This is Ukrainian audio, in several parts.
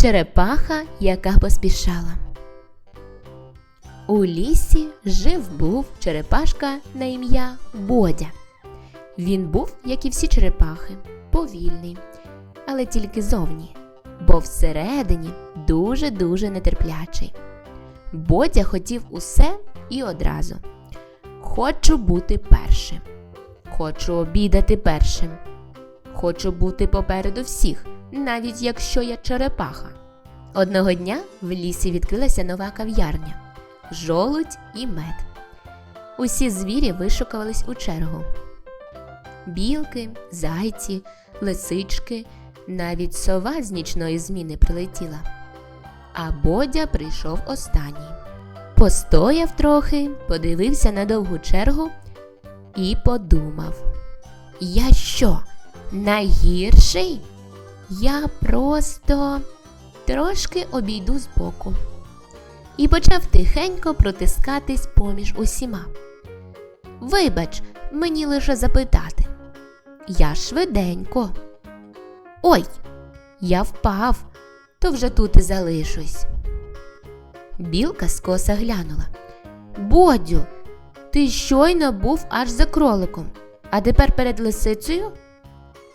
Черепаха, яка поспішала. У лісі жив був черепашка на ім'я Бодя. Він був, як і всі черепахи, повільний, але тільки зовні, бо всередині дуже-дуже нетерплячий. Бодя хотів усе і одразу. Хочу бути першим. Хочу обідати першим. Хочу бути попереду всіх, навіть якщо я черепаха. Одного дня в лісі відкрилася нова кав'ярня жолудь і мед. Усі звірі вишукувались у чергу. Білки, зайці, лисички, навіть сова з нічної зміни прилетіла. А Бодя прийшов останній. Постояв трохи, подивився на довгу чергу і подумав: Я що, найгірший? Я просто трошки обійду збоку. І почав тихенько протискатись поміж усіма. Вибач, мені лише запитати. Я швиденько. Ой, я впав, то вже тут і залишусь. Білка скоса глянула. Бодю, ти щойно був аж за кроликом, а тепер перед лисицею?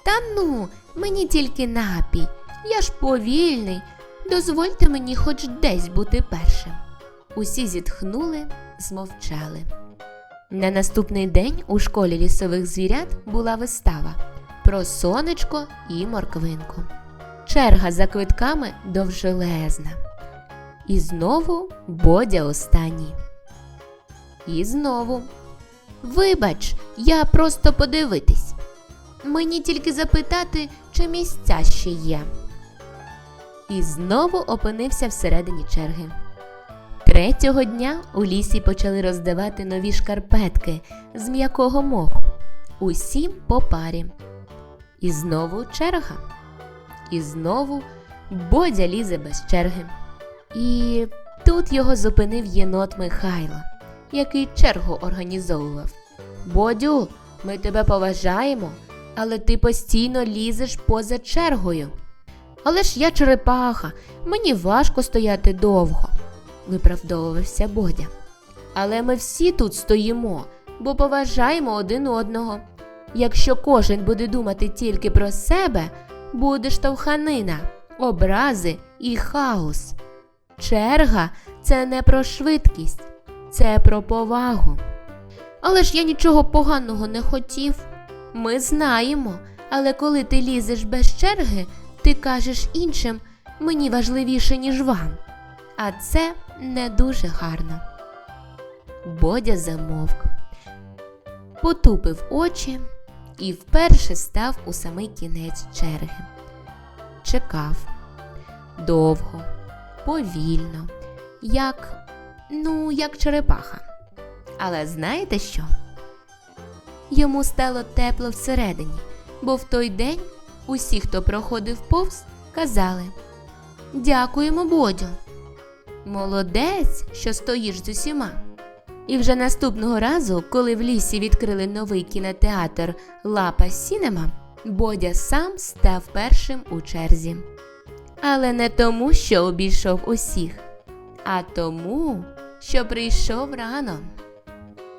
Та ну, мені тільки напій, я ж повільний. Дозвольте мені хоч десь бути першим. Усі зітхнули, змовчали. На наступний день у школі лісових звірят була вистава про сонечко і морквинку. Черга за квитками довжелезна. І знову Бодя останній. І знову. Вибач, я просто подивитись. Мені тільки запитати, чи місця ще є. І знову опинився всередині черги. Третього дня у лісі почали роздавати нові шкарпетки з м'якого моху. Усім по парі. І знову черга. І знову Бодя лізе без черги. І тут його зупинив єнот Михайло, який чергу організовував. Бодю, ми тебе поважаємо, але ти постійно лізеш поза чергою. Але ж я черепаха, мені важко стояти довго, виправдовувався Бодя. Але ми всі тут стоїмо, бо поважаємо один одного. Якщо кожен буде думати тільки про себе, буде штовханина, образи і хаос. Черга це не про швидкість, це про повагу. Але ж я нічого поганого не хотів. Ми знаємо, але коли ти лізеш без черги, ти кажеш іншим мені важливіше, ніж вам. А це не дуже гарно. Бодя замовк, потупив очі і вперше став у самий кінець черги. Чекав довго, повільно, як, ну, як черепаха. Але знаєте що? Йому стало тепло всередині, бо в той день усі, хто проходив повз, казали Дякуємо, Бодю. Молодець, що стоїш з усіма. І вже наступного разу, коли в лісі відкрили новий кінотеатр Лапа Сінема, Бодя сам став першим у черзі. Але не тому, що обійшов усіх, а тому, що прийшов рано.